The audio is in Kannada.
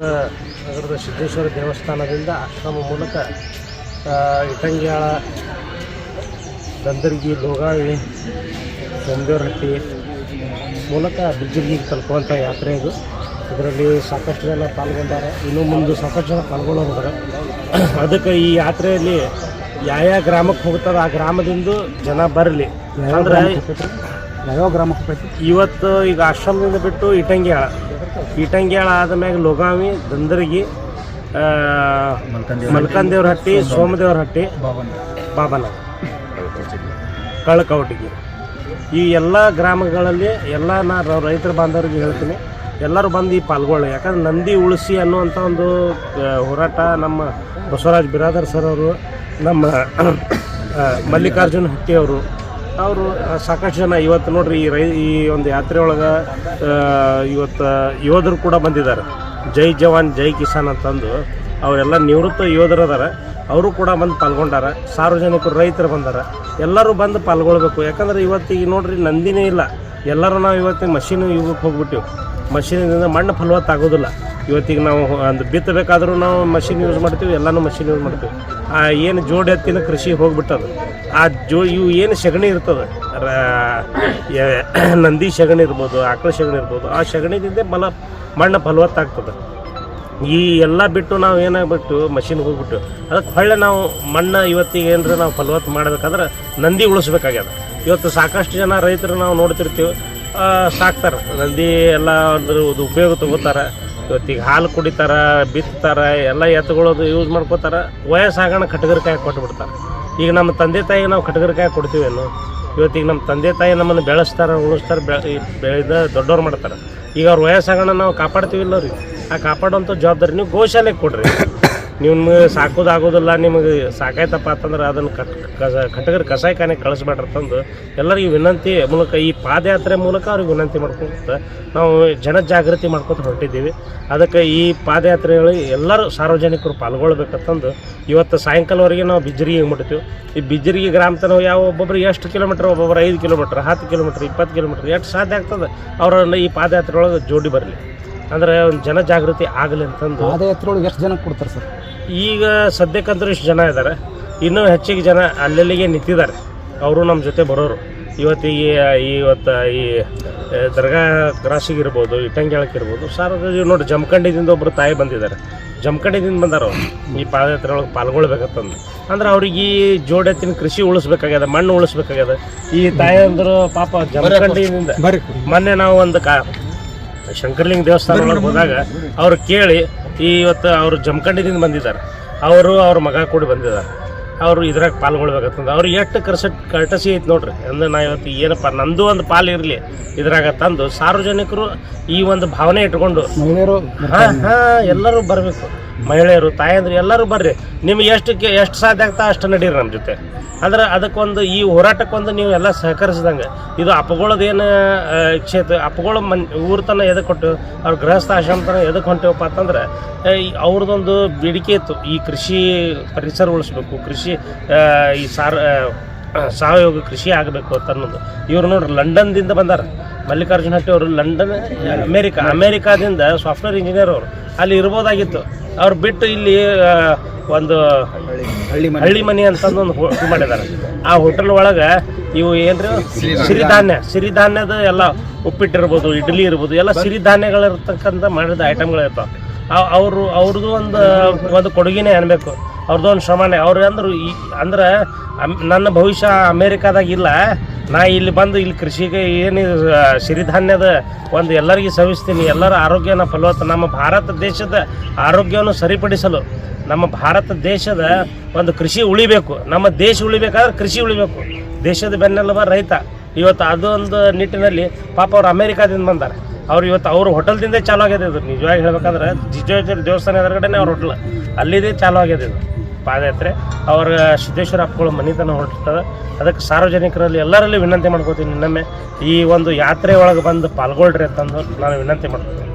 ನಗರದ ಸಿದ್ದೇಶ್ವರ ದೇವಸ್ಥಾನದಿಂದ ಆಶ್ರಮ ಮೂಲಕ ಇಟಂಗಿಯಾಳ ದಂದರ್ಗಿ ಲೋಗಾವಿ ಸೋಮದೇವರಹಟ್ಟಿ ಮೂಲಕ ಬಿಜ್ಜರ್ಗಿಗೆ ತಲುಪುವಂಥ ಯಾತ್ರೆ ಇದು. ಇದರಲ್ಲಿ ಸಾಕಷ್ಟು ಜನ ಪಾಲ್ಗೊಂಡಾರೆ. ಇನ್ನು ಮುಂದೆ ಸಾಕಷ್ಟು ಜನ ಪಾಲ್ಗೊಳ್ಳೋದಾರೆ ಅದಕ್ಕೆ ಈ ಯಾತ್ರೆಯಲ್ಲಿ ಯಾವ ಗ್ರಾಮಕ್ಕೆ ಹೋಗ್ತಾರೆ ಆ ಗ್ರಾಮದಿಂದ ಜನ ಬರಲಿ. ಅಂದ್ರೆ ಯಾವ ಗ್ರಾಮಕ್ಕೆ ಇವತ್ತು ಈಗ ಆಶ್ರಮದಿಂದ ಬಿಟ್ಟು ಇಟಂಗ್ಯಾಳ. ಇಟಂಗ್ಯಾಳ ಆದಮ್ಯಾಗ ಲೋಗಾವಿ ದಂದರ್ಗಿ ಮಲ್ಕಂದೇವ್ರ ಹಟ್ಟಿ ಸೋಮದೇವ್ರ ಹಟ್ಟಿ ಬಾಬನ್ ಕಳ್ಳಕವಟಿಗೆ ಈ ಎಲ್ಲ ಗ್ರಾಮಗಳಲ್ಲಿ ಎಲ್ಲ ನಾನು ರೈತರ ಬಾಂಧವರಿಗೆ ಹೇಳ್ತೀನಿ. ಎಲ್ಲರೂ ಬಂದು ಈ ಪಾಲ್ಗೊಳ್ಳಿ. ಯಾಕಂದ್ರೆ ನಂದಿ ಉಳಿಸಿ ಅನ್ನುವಂಥ ಒಂದು ಹೋರಾಟ ನಮ್ಮ ಬಸವರಾಜ್ ಬಿರಾದರ್ ಸರ್ ಅವರು ನಮ್ಮ ಮಲ್ಲಿಕಾರ್ಜುನ್ ಹಟ್ಟಿಯವರು ಅವರು ಸಾಕಷ್ಟು ಜನ ಇವತ್ತು ನೋಡ್ರಿ, ಈ ರೈ, ಈ ಒಂದು ಯಾತ್ರೆ ಒಳಗೆ ಇವತ್ತು ಯೋಧರು ಕೂಡ ಬಂದಿದ್ದಾರೆ. ಜೈ ಜವಾನ್, ಜೈ ಕಿಸಾನ್ ಅಂತಂದು ಅವರೆಲ್ಲ ನಿವೃತ್ತ ಯೋಧರು ಅವರು ಕೂಡ ಬಂದು ಪಾಲ್ಗೊಂಡಾರ. ಸಾರ್ವಜನಿಕರು, ರೈತರು ಬಂದಾರ. ಎಲ್ಲರೂ ಬಂದು ಪಾಲ್ಗೊಳ್ಬೇಕು. ಯಾಕಂದ್ರೆ ಇವತ್ತಿಗೆ ನೋಡ್ರಿ ನಂದಿನೇ ಇಲ್ಲ. ಎಲ್ಲರೂ ನಾವು ಇವತ್ತಿನ ಮಷಿನ್ ಯುಗಕ್ಕೆ ಹೋಗ್ಬಿಟ್ಟಿವಿ. ಮಷೀನಿಂದ ಮಣ್ಣು ಫಲವತ್ತಾಗೋದಿಲ್ಲ ಇವತ್ತಿಗೆ ನಾವು ಅಂದ್ರೆ ಬಿತ್ತಬೇಕಾದ್ರೂ ನಾವು ಮಷಿನ್ ಯೂಸ್ ಮಾಡ್ತೀವಿ, ಎಲ್ಲಾನು ಮಷಿನ್ ಯೂಸ್ ಮಾಡ್ತೀವಿ. ಆ, ಏನು ಜೋಡಿ ಎತ್ತಿನ ಕೃಷಿ ಹೋಗ್ಬಿಟ್ಟದು. ಆ ಜೋ, ಇವು ಏನು ಸಗಣಿ ಇರ್ತದೆ? ನಂದಿ ಸಗಣಿ ಇರ್ಬೋದು, ಆಕಳ ಸಗಣಿ ಇರ್ಬೋದು, ಆ ಸಗಣಿದಿಂದ ಮಲ, ಮಣ್ಣು ಫಲವತ್ತಾಗ್ತದೆ ಈ ಎಲ್ಲ ಬಿಟ್ಟು ನಾವು ಏನಾಗ್ಬಿಟ್ಟು ಮಷಿನ್ ಹೋಗ್ಬಿಟ್ಟು, ಅದಕ್ಕೆ ಹೊಳ್ಳೆ ನಾವು ಮಣ್ಣು ಇವತ್ತಿಗೆ ಏನರ ನಾವು ಫಲವತ್ತು ಮಾಡಬೇಕಾದ್ರೆ ನಂದಿ ಉಳಿಸ್ಬೇಕಾಗ್ಯದ. ಇವತ್ತು ಸಾಕಷ್ಟು ಜನ ರೈತರು ನಾವು ನೋಡ್ತಿರ್ತೀವಿ. ಸಾಕ್ತಾರೆ. ನಂದಿ ಎಲ್ಲ ಒಂದು ಉಪಯೋಗ ತಗೋತಾರೆ. ಇವತ್ತಿಗೆ ಹಾಲು ಕುಡಿತಾರೆ, ಬಿತ್ತಾರ, ಎಲ್ಲ ಎತ್ತುಗಳದು ಯೂಸ್ ಮಾಡ್ಕೋತಾರೆ. ವಯಸ್ಸಾಗೋಣ ಕಟಗರಿಕಾಯಿ ಕೊಟ್ಬಿಡ್ತಾರೆ. ಈಗ ನಮ್ಮ ತಂದೆ ತಾಯಿಗೆ ನಾವು ಕಟಗರಿಕಾಯಿ ಕೊಡ್ತೀವೇನು ಇವತ್ತಿಗೆ ನಮ್ಮ ತಂದೆ ತಾಯಿ ನಮ್ಮನ್ನು ಬೆಳೆಸ್ತಾರೆ, ಉಳಿಸ್ತಾರೆ ಬೆಳೆದ ದೊಡ್ಡವ್ರು ಮಾಡ್ತಾರೆ. ಈಗ ಅವ್ರ ವಯಸ್ಸಾಗೋಣ ನಾವು ಕಾಪಾಡ್ತೀವಿಲ್ಲ ರೀ ಆ ಕಾಪಾಡುವಂಥ ಜವಾಬ್ದಾರಿ ನೀವು ಗೋಶಾಲೆಗೆ ಕೊಡ್ರಿ. ನಿಮಗೆ ಸಾಕೋದಾಗೋದಿಲ್ಲ ನಿಮಗೆ ಸಾಕಾಯ್ತಪ್ಪ ಅಂತಂದ್ರೆ ಅದನ್ನು ಕಟ್, ಕಸ ಕಟಗರಿ ಕಳಿಸ್ಬೇಡ್ರಿ ತಂದು ಎಲ್ಲರಿಗೂ ವಿನಂತಿ ಮೂಲಕ ಈ ಪಾದಯಾತ್ರೆ ಮೂಲಕ ಅವ್ರಿಗೆ ವಿನಂತಿ ಮಾಡ್ಕೊತ ನಾವು ಜನ ಜಾಗೃತಿ ಮಾಡ್ಕೊತ ಹೊರಟಿದ್ದೀವಿ. ಅದಕ್ಕೆ ಈ ಪಾದಯಾತ್ರೆಗಳಿಗೆ ಎಲ್ಲರೂ ಸಾರ್ವಜನಿಕರು ಪಾಲ್ಗೊಳ್ಬೇಕಂತಂದು ಇವತ್ತು ಸಾಯಂಕಾಲವರೆಗೆ ನಾವು ಬಿಜ್ರಿಗೆ ಮುಟ್ತೀವಿ. ಈ ಬಿಜ್ರಿಗೆ ಗ್ರಾಮ ತನಕ ಯಾವ ಒಬ್ಬೊಬ್ರು ಎಷ್ಟು ಕಿಲೋಮೀಟ್ರ್, ಒಬ್ಬೊಬ್ರು ಐದು ಕಿಲೋಮೀಟ್ರ್, ಹತ್ತು ಕಿಲೋಮೀಟ್ರ್, ಇಪ್ಪತ್ತು ಕಿಲೋಮೀಟ್ರ್, ಎಷ್ಟು ಸಾಧ್ಯ ಆಗ್ತದೆ, ಅವರನ್ನು ಈ ಪಾದಯಾತ್ರೆ ಒಳಗೆ ಜೋಡಿ ಬರಲಿ. ಅಂದರೆ ಒಂದು ಜನ ಜಾಗೃತಿ ಆಗಲಿ ಅಂತಂದು. ಅದೇ ಎತ್ತರೊಳಗೆ ಎಷ್ಟು ಜನಕ್ಕೆ ಕೊಡ್ತಾರೆ ಸರ್? ಈಗ ಸದ್ಯಕ್ಕಂತೂ ಇಷ್ಟು ಜನ ಇದ್ದಾರೆ ಇನ್ನೂ ಹೆಚ್ಚಿಗೆ ಜನ ಅಲ್ಲೆಲ್ಲಿಗೆ ನಿಂತಿದ್ದಾರೆ. ಅವರು ನಮ್ಮ ಜೊತೆ ಬರೋರು. ಇವತ್ತಿಗೆ ಇವತ್ತು ಈ ದರ್ಗಾ ಕ್ರಾಸಿಗೆ ಇರ್ಬೋದು ಇಟ್ಟಂಗ್ಯಾಳಕ್ಕೆ ಇರ್ಬೋದು. ಸಾರ್ ನೋಡಿ ಜಮಖಂಡಿದಿಂದ ಒಬ್ಬರು ತಾಯಿ ಬಂದಿದ್ದಾರೆ. ಜಮಖಂಡಿದಿಂದ ಬಂದಾರ ಅವ್ರು. ಈ ಪಾದಯಾತ್ರೆ ಒಳಗೆ ಪಾಲ್ಗೊಳ್ಬೇಕಂತಂದು. ಅಂದ್ರೆ ಅವ್ರಿಗೆ ಈ ಜೋಡೆತ್ತಿನ ಕೃಷಿ ಉಳಿಸ್ಬೇಕಾಗ್ಯದ ಮಣ್ಣು ಉಳಿಸ್ಬೇಕಾಗ್ಯದ. ಈ ತಾಯಿ ಅಂದ್ರೆ ಪಾಪ ಜಮಖಂಡಿಯಿಂದ ಮೊನ್ನೆ ನಾವು ಒಂದು ಕಾ ಶಂಕರ್ಲಿಂಗ ದೇವಸ್ಥಾನ ಹೋದಾಗ ಅವ್ರು ಕೇಳಿ ಇವತ್ತು ಅವರು ಜಮಖಂಡಿದಿಂದ ಬಂದಿದ್ದಾರೆ. ಅವರು ಅವ್ರ ಮಗ ಕೂಡಿ ಬಂದಿದ್ದಾರೆ. ಅವರು ಇದ್ರಾಗ ಪಾಲ್ಗೊಳ್ಬೇಕಂತಂದು. ಅವ್ರು ಎಷ್ಟು ಕರ್ಸ ಕರ್ಟಸಿ ಐತೆ ನೋಡ್ರಿ. ಅಂದ್ರೆ ನಾ ಇವತ್ತು ಏನಪ್ಪ ನಂದು ಒಂದು ಪಾಲು ಇರಲಿ. ಇದ್ರಾಗ ತಂದು ಸಾರ್ವಜನಿಕರು ಈ ಒಂದು ಭಾವನೆ ಇಟ್ಕೊಂಡು ಹಾಂ ಹಾಂ ಎಲ್ಲರೂ ಬರಬೇಕು. ಮಹಿಳೆಯರು, ತಾಯಂದ್ರು ಎಲ್ಲರೂ ಬರ್ರಿ. ನಿಮ್ಗೆ ಎಷ್ಟು ಎಷ್ಟು ಸಾಧ್ಯ ಆಗ್ತಾ ಅಷ್ಟು ನಡೀರಿ ನಮ್ಮ ಜೊತೆ. ಅಂದ್ರೆ ಅದಕ್ಕೊಂದು ಈ ಹೋರಾಟಕ್ಕೊಂದು ನೀವು ಎಲ್ಲ ಸಹಕರಿಸಿದಂಗೆ ಇದು ಅಪಗೋಳದೇನು ಕ್ಷೇತ್ರ ಅಪಗೋಳ ಮನ್, ಊರ ತನ ಕೊಟ್ಟು ಅವ್ರ ಗೃಹಸ್ಥ ಆಶ್ರಮ ಎದಕ್ಕೆ ಹೊಂಟೇವಪ್ಪ ಅಂತಂದ್ರೆ ಅವ್ರದ್ದೊಂದು ಬೇಡಿಕೆ ಇತ್ತು. ಈ ಕೃಷಿ ಪರಿಸರ ಉಳಿಸ್ಬೇಕು, ಕೃಷಿ ಈ ಸಾರ್ ಸಾವಯವ ಕೃಷಿ ಆಗಬೇಕು ಅಂತ ಅನ್ನೋದು. ಇವ್ರು ನೋಡ್ರಿ, ಲಂಡನ್ದಿಂದ ಬಂದಾರ. ಮಲ್ಲಿಕಾರ್ಜುನ ಹಟ್ಟಿ ಅವರು ಲಂಡನ್, ಅಮೇರಿಕಾ, ಅಮೇರಿಕಾದಿಂದ ಸಾಫ್ಟ್ವೇರ್ ಇಂಜಿನಿಯರ್ ಅವರು. ಅಲ್ಲಿ ಇರ್ಬೋದಾಗಿತ್ತು. ಅವ್ರು ಬಿಟ್ಟು ಇಲ್ಲಿ ಒಂದು ಹಳ್ಳಿ ಮನೆ. ಹಳ್ಳಿ ಮನೆ ಅಂತಂದು ಒಂದು ಹೋಟೆಲ್ ಮಾಡಿದ್ದಾರೆ ಆ ಹೋಟೆಲ್ ಒಳಗೆ ಇವು ಏನ್ರಿ? ಸಿರಿಧಾನ್ಯ. ಸಿರಿಧಾನ್ಯದ ಎಲ್ಲ ಉಪ್ಪಿಟ್ಟಿರ್ಬೋದು ಇಡ್ಲಿ ಇರ್ಬೋದು ಎಲ್ಲ ಸಿರಿಧಾನ್ಯಗಳಿರ್ತಕ್ಕಂಥ ಮಾಡಿದ ಐಟಮ್ಗಳಿರ್ತಾವೆ ಅವರು ಅವ್ರದ್ದು ಒಂದು ಒಂದು ಕೊಡುಗೆನೇ ಅನ್ಬೇಕು. ಅವ್ರದ್ದು ಒಂದು ಶ್ರಮನೇ. ಅವ್ರು ಅಂದರು ಈ ಅಂದ್ರೆ ನನ್ನ ಭವಿಷ್ಯ ಅಮೇರಿಕಾದಾಗ ಇಲ್ಲ. ನಾ ಇಲ್ಲಿ ಬಂದು ಇಲ್ಲಿ ಕೃಷಿಗೆ ಏನು ಸಿರಿಧಾನ್ಯದ ಒಂದು ಎಲ್ಲರಿಗೆ ಸವಿಸ್ತೀನಿ. ಎಲ್ಲರ ಆರೋಗ್ಯನ ಫಲವತ್ತ, ನಮ್ಮ ಭಾರತ ದೇಶದ ಆರೋಗ್ಯವನ್ನು ಸರಿಪಡಿಸಲು ನಮ್ಮ ಭಾರತ ದೇಶದ ಒಂದು ಕೃಷಿ ಉಳಿಬೇಕು. ನಮ್ಮ ದೇಶ ಉಳಿಬೇಕಾದ್ರೆ ಕೃಷಿ ಉಳಿಬೇಕು. ದೇಶದ ಬೆನ್ನೆಲುಬ ರೈತ. ಇವತ್ತು ಅದೊಂದು ನಿಟ್ಟಿನಲ್ಲಿ ಪಾಪ ಅವ್ರು ಅಮೇರಿಕಾದಿಂದ ಬಂದಾರೆ. ಅವ್ರು ಇವತ್ತು ಅವ್ರ ಹೋಟೆಲ್ದಿಂದ ಚಾಲು ಆಗ್ಯದ ಇದು. ನಿಜವಾಗಿ ಹೇಳ್ಬೇಕಂದ್ರೆ, ಜಿಜೋಜರ್ ದೇವಸ್ಥಾನ ಎದುರುಗಡೆನೇ ಅವ್ರ ಹೋಟ್ಲ್. ಅಲ್ಲಿದೆ ಚಾಲು ಆಗ್ಯದ ಇದು. ಪಾದಯಾತ್ರೆ. ಅವ್ರ ಸಿದ್ದೇಶ್ವರ ಅಪ್ಪಗಳು ಮನಿತನ ಹೊರಟಿರ್ತದೆ. ಅದಕ್ಕೆ ಸಾರ್ವಜನಿಕರಲ್ಲಿ ಎಲ್ಲರಲ್ಲಿ ವಿನಂತಿ ಮಾಡ್ಕೋತೀನಿ ಇನ್ನೊಮ್ಮೆ ಈ ಒಂದು ಯಾತ್ರೆ ಒಳಗೆ ಬಂದು ಪಾಲ್ಗೊಳ್ರಿ ಅಂತಂದು ನಾನು ವಿನಂತಿ ಮಾಡ್ತೀನಿ